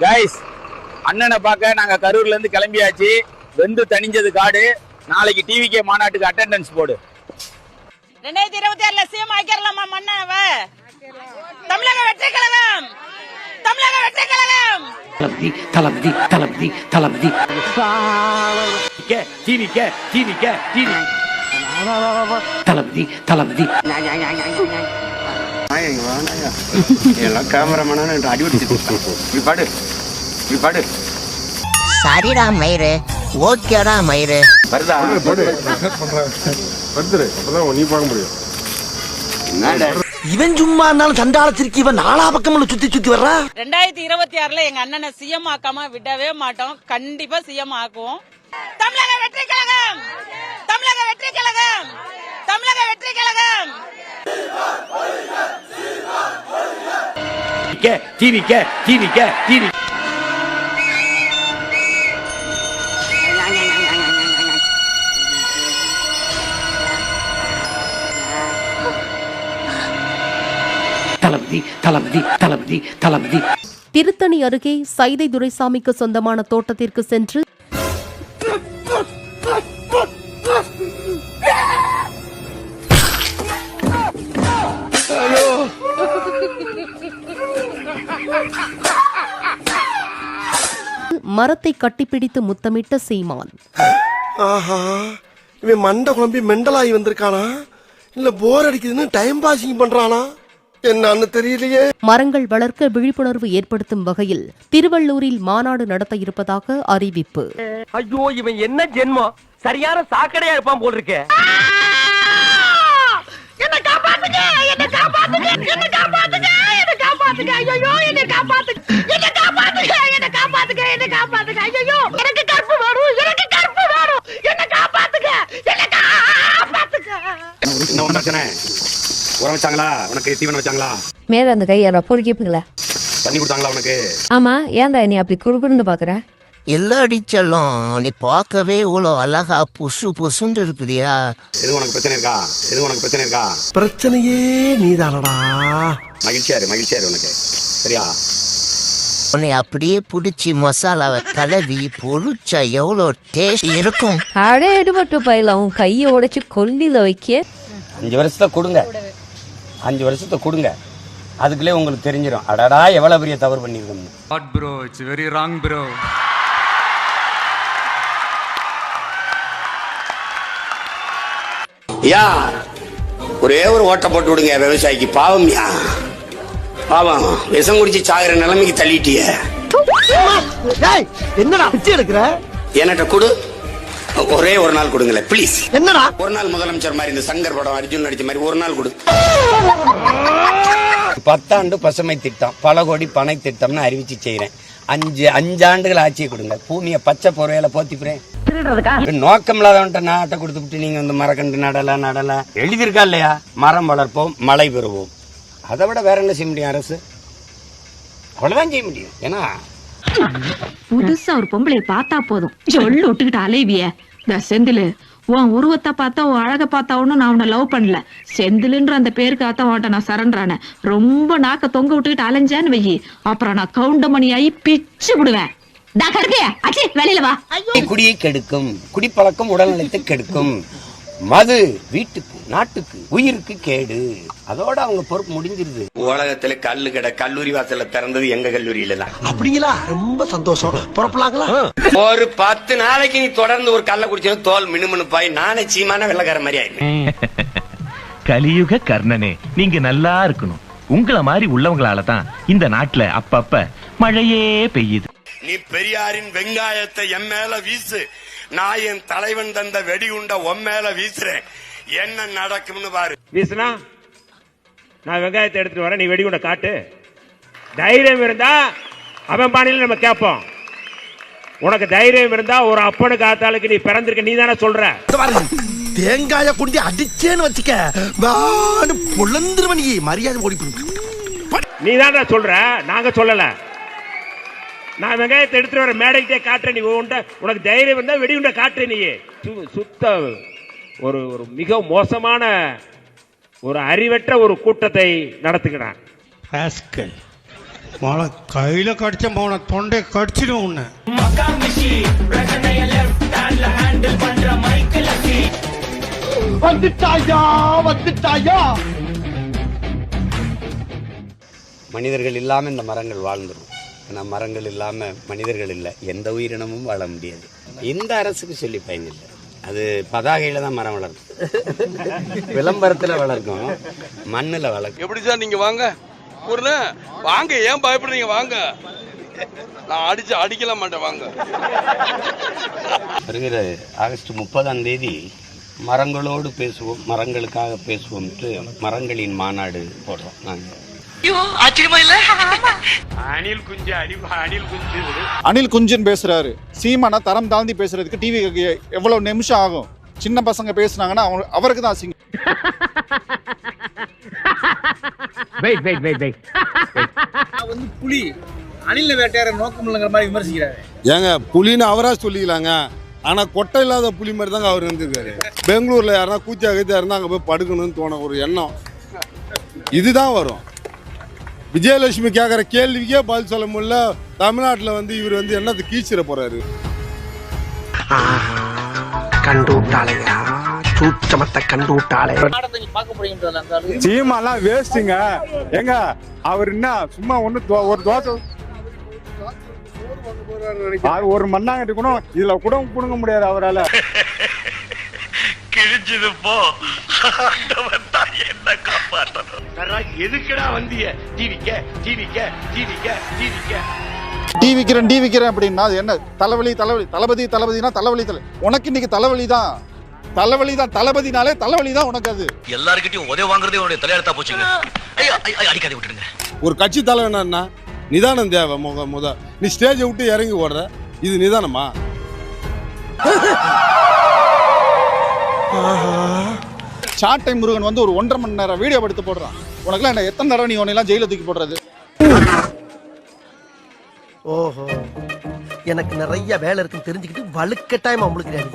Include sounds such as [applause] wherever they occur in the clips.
Guys அண்ணனை பார்க்க நாங்க கரூர்ல இருந்து கிளம்பியாச்சு. வெந்து தணிஞ்சது காடு. நாளைக்கு டிவிகே மாநாட்டுக்கு அட்டெண்டன்ஸ் போடு. ரெண்டாயிரத்தி இருபத்தி ஆறுல சிஎம் ஆக்கிரலாமா மன்னவ தமிழக வெற்றி கழகம். தமிழக வெற்றி கழகம். தளபதி தளபதி தளபதி தளபதி. டிவிக்க டிவிக்க டிவி தளபதி தளபதி. எல்லாம் கேமராமேனா அடி அடிச்சுட்டு இப்படி பாடு இப்படி பாடு. சரிடா மயிறு. ஓகேடா மயிறு. வருதா? வந்துரு அப்பதான் நீ பார்க்க முடியும். என்னடா? இவன் சும்மா இருந்தாலும் சண்டாளத்திற்கு இவன் நாலா பக்கம்ல சுத்தி சுத்தி வர்றா? ரெண்டாயிரத்தி இருபத்தி ஆறுல எங்க அண்ணனை சிஎம் ஆக்காம விடவே மாட்டோம். கண்டிப்பா சிஎம் ஆக்குவோம். தமிழக வெற்றி கழகம்! தமிழக வெற்றி கழகம்! தமிழக வெற்றி கழகம். டிவிக்க டிவிக்க டிவி தளபதி தளபதி தளபதி தளபதி. திருத்தணி அருகே சைதை துரைசாமிக்கு சொந்தமான தோட்டத்திற்கு சென்று மரத்தை கட்டிப்பிடித்து முத்தமிட்ட சீமான். ஆஹா இவன் மண்டை குழம்பி மெண்டலாகி வந்திருக்கானா? இல்ல போர் அடிக்குதுன்னு டைம் பாசிங் பண்றானா? என்னன்னு தெரியலையே. மரங்கள் வளர்க்க விழிப்புணர்வு ஏற்படுத்தும் வகையில் திருவள்ளூரில் மாநாடு நடத்த இருப்பதாக அறிவிப்பு. ஐயோ இவன் என்ன ஜென்மம்? சரியான சாக்கடையா இருப்பான் போல் இருக்கே என்ன காப்பாத்துங்க என்ன காப்பாத்துங்க என்ன காப்பாத்துங்க என்ன காப்பாத்துங்க ஐயோ என்ன காப்பாத்துங்க என்ன காப்பாத்துங்க என்ன காப்பாத்துங்க என்ன காப்பாத்துங்க ஐயோ எனக்கு கற்பு வேணும் எனக்கு கற்பு வேணும் என்ன காப்பாத்துங்க என்ன காப்பாத்துங்க என்ன ஒண்ணு பிரச்சனை உரம் வச்சாங்களா? உனக்கு தீவனம் வச்சாங்களா? மேல அந்த கையை பொறுக்கிப்புங்களா தண்ணி கொடுத்தாங்களா உனக்கு? ஆமா ஏன்டா நீ அப்படி குறுகுறுன்னு பாக்குற? இல்ல அடிச்சலும் நீ பார்க்கவே இவ்வளோ அழகா புசு புசுன்னு இருக்குதியா? எது உனக்கு பிரச்சனை இருக்கா? எது உனக்கு பிரச்சனை இருக்கா? பிரச்சனையே நீதானடா. மகிழ்ச்சியா இரு மகிழ்ச்சியா இரு உனக்கு. சரியா? உன்னை அப்படியே பிடிச்சி மசாலாவை கலவி பொரிச்சா எவ்வளோ டேஸ்ட் இருக்கும். அடே எடுபட்டு பயில உன் கையை உடைச்சு கொல்லில வைக்க. அஞ்சு வருஷத்தை கொடுங்க. அஞ்சு வருஷத்தை கொடுங்க. அதுக்குள்ளே உங்களுக்கு தெரிஞ்சிடும் அடடா எவ்வளவு பெரிய தவறு பண்ணிருக்கோம் What bro? It's very wrong, bro. யா ஒரே ஒரு ஓட்ட போட்டு விடுங்க விவசாயிக்கு. பாவம் யா. பாவம். விஷம் குடிச்சு சாகுற நிலைமைக்கு தள்ளிட்டிய. என்னடா எடுக்கிற? என்கிட்ட கொடு. ஒரே ஒரு நாள் கொடுங்களேன் ப்ளீஸ் என்னடா? ஒரு நாள் முதலமைச்சர் மாதிரி இந்த சங்கர் படம் அர்ஜுன் நடிச்ச மாதிரி ஒரு நாள் கொடு. பத்தாண்டு பசுமை திட்டம் பல கோடி பனை திட்டம்னு அறிவிச்சு செய்யறேன் அஞ்சு அஞ்சாண்டுகள் ஆட்சியை கொடுங்க. பூமியை பச்சை பொறையில போத்திப்புறேன். நோக்கம் இல்லாதவன்ட்ட நாட்டை கொடுத்துட்டு நீங்க வந்து மரக்கன்று நடல நடல. எழுதியிருக்கா இல்லையா? மரம் வளர்ப்போம் மழை பெறுவோம். அதை விட வேற என்ன செய்ய முடியும் அரசு? அவ்வளவுதான் செய்ய முடியும். ஏன்னா புதுசா ஒரு பொம்பளைய பார்த்தா போதும். சொல்லு விட்டுக்கிட்டு அலைவிய. இந்த செந்திலு உன் உருவத்தை பார்த்தா உன் அழக பார்த்தா நான் உன்னை லவ் பண்ணல. செந்திலுன்ற அந்த பேருக்காக உன்ட்ட நான் சரண்டானே ரொம்ப நாக்க தொங்க விட்டுக்கிட்டு அலைஞ்சேன்னு வெயி அப்புறம் நான் கவுண்டமணி ஆகி பிச்சு விடுவேன். வெளியில வா. குடியை கெடுக்கும். குடிப்பழக்கம் உடல்நலத்தை கெடுக்கும். மது வீட்டுக்கு நாட்டுக்கு உயிருக்கு கேடு. அதோட அவங்க பொறுப்பு முடிஞ்சிருது. உலகத்துல கல்லு கடை கல்லூரி வாசல்ல திறந்தது எங்க கல்லூரியில தான். அப்படிங்களா? ரொம்ப சந்தோஷம். புறப்படலாங்களா ஒரு பத்து நாளைக்கு நீ தொடர்ந்து ஒரு கல்ல குடிச்சா தோல் மினுமினுப்பாய் நானே சீமான வெள்ளக்கார மாதிரி ஆயிருவேன் [laughs] கலியுக கர்ணனே நீங்க நல்லா இருக்கணும். உங்கள மாதிரி உள்ளவங்களால தான் இந்த நாட்டுல அப்பப்ப மழையே பெய்யுது. நீ பெரியாரின் வெங்காயத்தை என் மேல வீசு. நான் என் தலைவன் தந்த வெடிகுண்ட உன் மேல வீசுறேன். என்ன நடக்கும்னு பாரு. வீசுனா? நான் வெங்காயத்தை எடுத்துட்டு வரேன் நீ வெடிகுண்ட காட்டு. தைரியம் இருந்தா அவன் பாணியில நம்ம கேட்போம். உனக்கு தைரியம் இருந்தா ஒரு அப்பனுக்கு ஆத்தாளுக்கு நீ பிறந்திருக்க நீ தானே சொல்ற. தேங்காய குண்டி அடிச்சேன்னு வச்சுக்க. வான்னு பொழந்துருவ நீ. மரியாதை ஓடி. நீ தானே சொல்ற நாங்க சொல்லல. நான் வெங்காயத்தை எடுத்துட்டு வர மேடைக்கிட்டே காட்டுறேன். நீ உன்ட்ட உனக்கு தைரியம் இருந்தா வெடிகுண்ட காட்டுற நீ சு- சுத்த ஒரு ஒரு மிக மோசமான ஒரு அறிவற்ற ஒரு கூட்டத்தை நடத்துகிறான் மழை கையில கடிச்ச போன தொண்டை கடிச்சிடும் உன்னை. வந்துட்டாயா வந்துட்டாயா? மனிதர்கள் இல்லாம இந்த மரங்கள் வாழ்ந்துரும் ஆனா மரங்கள் இல்லாம மனிதர்கள் இல்லை. எந்த உயிரினமும் வாழ முடியாது. இந்த அரசுக்கு சொல்லி பயனில்லை. அது பதாகையில தான் மரம் வளர்க்கும். விளம்பரத்துல வளர்க்கும். மண்ணுல வளர்க்கும். எப்படி சார் நீங்க வாங்க? வாங்க ஏன் பயப்படுறீங்க? வாங்க. நான் அடிச்சு அடிக்கல மாட்டேன். வாங்க. வருகிற ஆகஸ்ட் முப்பதாம் தேதி மரங்களோடு பேசுவோம் மரங்களுக்காக பேசுவோம்ட்டு மரங்களின் மாநாடு போடுறோம். நாங்கள் அணில் குஞ்சு அடி அணில் குஞ்சு. அனில் குஞ்சன் பேசுறாரு. சீமானா தரம் தாழ்ந்து பேசுறதுக்கு டிவி எவ்வளவு நிமிஷம் ஆகும்? சின்ன பசங்க பேசுனாங்கன்னா அவங்க அவருக்கு தான் அசிங்கம் வெயிட் வெயிட் வெயிட் வெயிட் வந்து புலி. அணில வேட்டையார நோக்கம் இல்லைங்கிற மாதிரி விமர்சிக்கிறாரு. ஏங்க புலின்னு அவரா சொல்லிக்கலாங்க. ஆனா கொட்டை இல்லாத புலி மாதிரி தாங்க அவர் இருந்திருக்காரு. பெங்களூர்ல யாருன்னா கூச்சா கீச்சா இருந்தா அங்க போய் படுக்கணும்னு தோண ஒரு எண்ணம். இதுதான் வரும். விஜயலட்சுமி கேட்குற கேள்விக்கே பதில் சொல்ல முடியல. தமிழ்நாட்டில் வந்து இவர் வந்து என்னது கீச்சிட போறாரு? கண்டு விட்டாளையா சூச்சமத்தை கண்டு முடியுன்றதுல சீமாலாம் வேஸ்ட்டுங்க. ஏங்க அவர் என்ன சும்மா ஒண்ணு தோ- ஒரு தோசை ஒரு மண்ணாங்கட்டி கூட இதுல கூட புடுங்க முடியாது அவரால. எதுக்குடா வந்திய? டிவிக்க டிவிக்க டிவிக்க டிவிக்க. டீ விக்கிறேன் டீ விக்கிறேன் அப்படின்னா அது என்ன? தலைவலி தலைவலி. தளபதி தளபதினா தலைவலி தலை உனக்கு இன்னைக்கு தலைவலி தான் தலைவலி தான் தளபதினாலே தலைவலி தான் உனக்கு அது. எல்லார்கிட்டயும் உதவி வாங்குறதே உன்னுடைய தலையெழுத்தா போச்சுங்க. ஐயோ அடிக்காதே விட்டுடுங்க. ஒரு கட்சி தலைவனா நிதானம் தேவை முக முத. நீ ஸ்டேஜை விட்டு இறங்கி ஓடுற. இது நிதானமா? டைம் முருகன் வந்து ஒரு ஒன்றரை மணி நேரம் வீடியோ எடுத்து போடுறான். உனக்குலாம் என்ன எத்தனை தடவை நீ உன்னையெல்லாம் ஜெயில தூக்கி போடுறது? ஓஹோ. எனக்கு நிறைய வேலை இருக்குன்னு தெரிஞ்சுக்கிட்டு வலுக்கட்டாயமா முழுக்கிறாரு.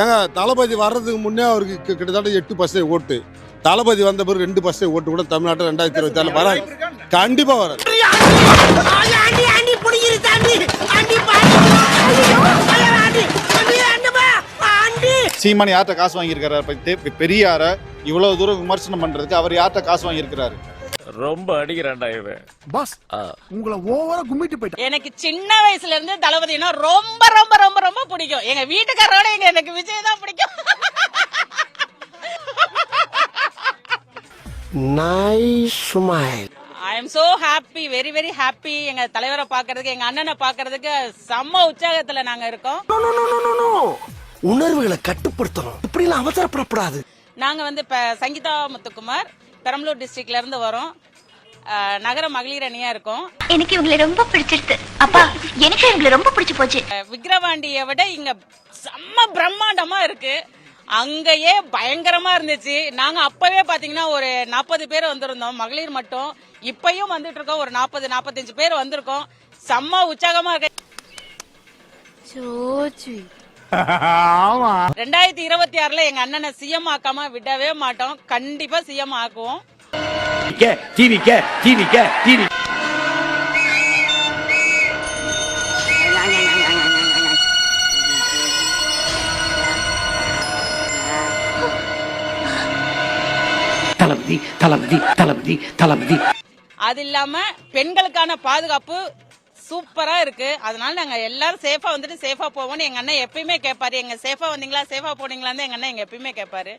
ஏங்க தளபதி வர்றதுக்கு முன்னே அவருக்கு கிட்டத்தட்ட எட்டு பர்சன்ட் ஓட்டு. தளபதி வந்த பிறகு ரெண்டு பர்சன்ட் ஓட்டு கூட தமிழ்நாட்டில் ரெண்டாயிரத்தி இருபத்தி ஆறு வராது. கண்டிப்பா வராது. சீமான் யார்கிட்ட காசு வாங்கியிருக்காரு பத்தி பெரியார இவ்வளவு தூரம் விமர்சனம் பண்றதுக்கு அவர் யார்கிட்ட காசு வாங்கியிருக்கிறாரு? ரொம்ப அடிக்கிறான்டா இவன். பாஸ் உங்களை ஓவரா கும்பிட்டு போயிட்டா எனக்கு சின்ன வயசுல இருந்து தளபதினா ரொம்ப ரொம்ப ரொம்ப ரொம்ப பிடிக்கும். எங்க வீட்டுக்காரோட எங்க எனக்கு விஜய் தான் பிடிக்கும். Nice smile I am so happy very very happy எங்க தலைவரை பாக்குறதுக்கு எங்க அண்ணனை பாக்குறதுக்கு செம்ம உற்சாகத்துல நாங்க இருக்கோம். உணர்வுகளை கட்டுப்படுத்தணும். இப்படிலாம் அவசரப்படக்கூடாது நாங்க வந்து இப்ப சங்கீதா முத்துக்குமார் பெரம்பலூர் டிஸ்ட்ரிக்ட்ல இருந்து வரோம். நகர மகளிர் அணியா இருக்கோம். எனக்கு இவங்களை ரொம்ப பிடிச்சிருக்கு. அப்பா எனக்கு இவங்களை ரொம்ப பிடிச்சு போச்சு. விக்கிரவாண்டியை விட இங்க செம்ம பிரம்மாண்டமா இருக்கு. அங்கேயே பயங்கரமா இருந்துச்சு. நாங்க அப்பவே பாத்தீங்கன்னா ஒரு நாற்பது பேர் வந்திருந்தோம். மகளிர் மட்டும். இப்பயும் வந்துட்டு இருக்கோம். ஒரு நாற்பது நாற்பத்தஞ்சு பேர் வந்திருக்கோம். செம்ம உற்சாகமா இருக்கு. ரெண்டாயிரத்தி இருபத்தி ஆறுல எங்க அண்ணனை சிஎம் ஆக்காம விடவே மாட்டோம். கண்டிப்பா சிஎம் ஆக்குவோம். தளபதி தளபதி தளபதி தளபதி. அது இல்லாம பெண்களுக்கான பாதுகாப்பு சூப்பரா இருக்கு. அதனால நாங்க எல்லாரும் சேஃபா வந்துட்டு சேஃபா போவோம்னு எங்க அண்ணன் எப்பயுமே கேட்பாரு எங்க சேஃபா வந்தீங்களா சேஃபா போனீங்களான்னு எங்க அண்ணன் எங்க எப்பயுமே கேட்பாரு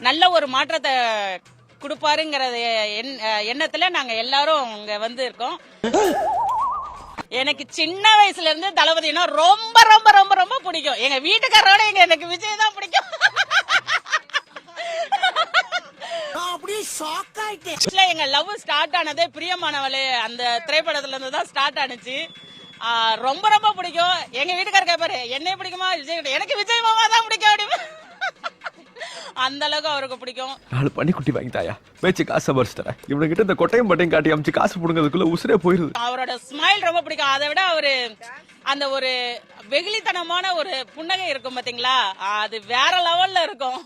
நல்ல ஒரு மாற்றத்தை கொடுப்பாருங்கிறது எண்- எண்ணத்துல நாங்க எல்லாரும் இங்க வந்து இருக்கோம். எனக்கு சின்ன வயசுல இருந்து தளபதினா ரொம்ப ரொம்ப ரொம்ப ரொம்ப பிடிக்கும். எங்க வீட்டுக்காரோட எனக்கு விஜய் தான் பிடிக்கும். ஆக்சுவலா எங்க லவ் ஸ்டார்ட் ஆனதே பிரியமானவளே அந்த திரைப்படத்துல இருந்து தான் ஸ்டார்ட் ஆனுச்சு. ரொம்ப ரொம்ப பிடிக்கும். எங்க வீட்டுக்காரர் கேட்பாரு என்னைய பிடிக்குமா? விஜய் கிட்ட? எனக்கு விஜய் மாமா தான் பிடிக்கும் அப்படின்னு. அந்த அளவுக்கு அவருக்கு பிடிக்கும். நாலு பண்ணி குட்டி வாங்கி தாயா வச்சு காசை மறிச்சு தரேன். இவனுக்கிட்ட இந்த கொட்டையும் பட்டையும் காட்டி அமிச்சு காசு புடுங்கிறதுக்குள்ள உசுரே போயிருது. அவரோட ஸ்மைல் ரொம்ப பிடிக்கும். அதை விட அவரு அந்த ஒரு வெகுளித்தனமான ஒரு புன்னகை இருக்கும் பாத்தீங்களா? அது வேற லெவல்ல இருக்கும்.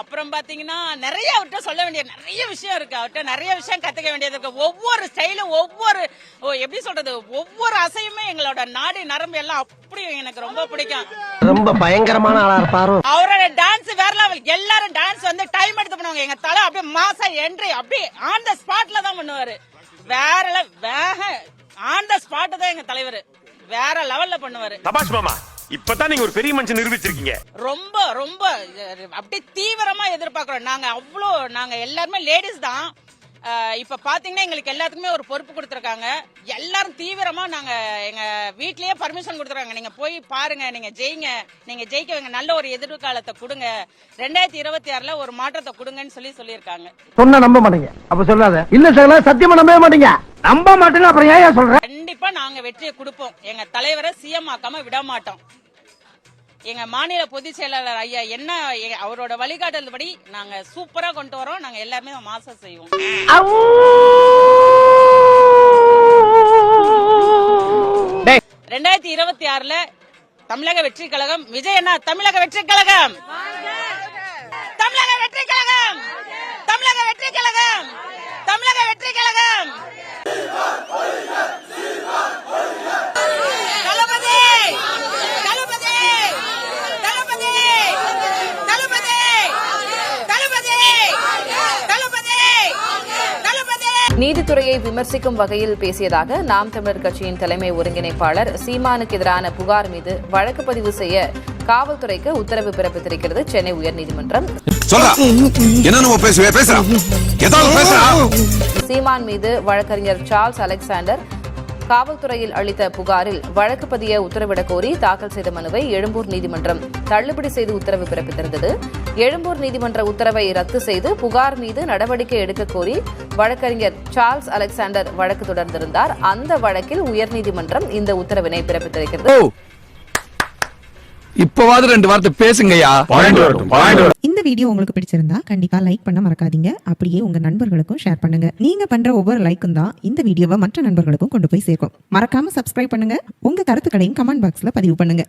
அப்புறம் பாத்தீங்கன்னா நிறைய அவர்கிட்ட சொல்ல வேண்டிய நிறைய விஷயம் இருக்கு. அவர்கிட்ட நிறைய விஷயம் கத்துக்க வேண்டியது இருக்கு. ஒவ்வொரு ஸ்டைலும் ஒவ்வொரு ஓ, எப்படி சொல்றது? ஒவ்வொரு அசையுமே எங்களோட நாடி நரம்பு எல்லாம் அப்படி எனக்கு ரொம்ப பிடிக்கும். ரொம்ப பயங்கரமான ஆளா இருப்பாரோ. அவரோட டான்ஸ் வேற லெவல் எல்லாரும் டான்ஸ் வந்து டைம் எடுத்து பண்ணுவாங்க. எங்க தலை அப்படியே மாசா என்ட்ரி அப்படியே ஆன் த ஸ்பாட்ல தான் பண்ணுவாரு. வேற வேக ஆன் த ஸ்பாட் தான் எங்க தலைவர். வேற லெவல்ல பண்ணுவாரு. சபாஷ் மாமா இப்பதான் நீங்க ஒரு பெரிய மனுஷன் நிரூபிச்சிருக்கீங்க. ரொம்ப ரொம்ப அப்படியே தீவிரமா எதிர்பார்க்கிறோம். நாங்க அவ்வளோ நாங்க எல்லாருமே லேடிஸ் தான். இப்ப பாத்தீங்கன்னா எங்களுக்கு எல்லாத்துக்குமே ஒரு பொறுப்பு கொடுத்துருக்காங்க. எல்லாரும் தீவிரமா நாங்க எங்க வீட்லயே பர்மிஷன் கொடுத்துருக்காங்க. நீங்க போய் பாருங்க நீங்க ஜெயிங்க நீங்க ஜெயிக்க வைங்க. நல்ல ஒரு எதிர்காலத்தை கொடுங்க. ரெண்டாயிரத்தி இருபத்தி ஆறுல ஒரு மாற்றத்தை கொடுங்கன்னு சொல்லி சொல்லியிருக்காங்க. சொன்னா நம்ப மாட்டீங்க. அப்ப சொல்லாத. இல்ல சகல சத்தியமா நம்பவே மாட்டீங்க. நம்ப மாட்டேன்னு அப்புறம் ஏன் சொல்ற? கண்டிப்பா நாங்க வெற்றியை கொடுப்போம். எங்க தலைவரை சிஎம் ஆக்காம விட மாட்டோம். எங்க மாநில பொதுச் செயலாளர் ஐயா என்ன அவரோட வழிகாட்டுதல் படி நாங்க சூப்பரா கொண்டு வரோம். நாங்க எல்லாருமே மாசம் செய்வோம். ரெண்டாயிரத்தி இருபத்தி ஆறுல தமிழக வெற்றி கழகம். விஜய் அண்ணா தமிழக வெற்றி கழகம். தமிழக வெற்றி கழகம். தமிழக வெற்றி கழகம். தமிழக வெற்றி கழகம் தளபதி தளபதி தளபதி தளபதி தளபதி தளபதி தளபதி நீதித்துறையை விமர்சிக்கும் வகையில் பேசியதாக நாம் தமிழர் கட்சியின் தலைமை ஒருங்கிணைப்பாளர் சீமானுக்கு எதிரான புகார் மீது வழக்கு பதிவு செய்ய காவல்துறைக்கு உத்தரவு பிறப்பித்திருக்கிறது. சென்னை உயர்நீதிமன்றம். சீமான் மீது வழக்கறிஞர் சார்ல்ஸ் அலெக்சாண்டர் காவல்துறையில் அளித்த புகாரில் வழக்கு பதிய உத்தரவிடக் கோரி தாக்கல் செய்த மனுவை எழும்பூர் நீதிமன்றம் தள்ளுபடி செய்து உத்தரவு பிறப்பித்திருந்தது. எழும்பூர் நீதிமன்ற உத்தரவை ரத்து செய்து புகார் மீது நடவடிக்கை எடுக்கக் கோரி வழக்கறிஞர் சார்ல்ஸ் அலெக்சாண்டர் வழக்கு தொடர்ந்திருந்தார். அந்த வழக்கில் உயர்நீதிமன்றம் இந்த உத்தரவினை பிறப்பித்திருக்கிறது. இப்பவாது ரெண்டு வார்த்தை பேசுங்கய்யா. இந்த வீடியோ உங்களுக்கு பிடிச்சிருந்தா கண்டிப்பா லைக் பண்ண மறக்காதீங்க. அப்படியே உங்க நண்பர்களுக்கும் ஷேர் பண்ணுங்க. நீங்க பண்ற ஒவ்வொரு லைக்கும் தான் இந்த வீடியோவை மற்ற நண்பர்களுக்கும் கொண்டு போய் சேர்க்கும். மறக்காம சப்ஸ்கிரைப் பண்ணுங்க. உங்க கருத்துக்களையும் கமெண்ட் பாக்ஸ்ல பதிவு பண்ணுங்க.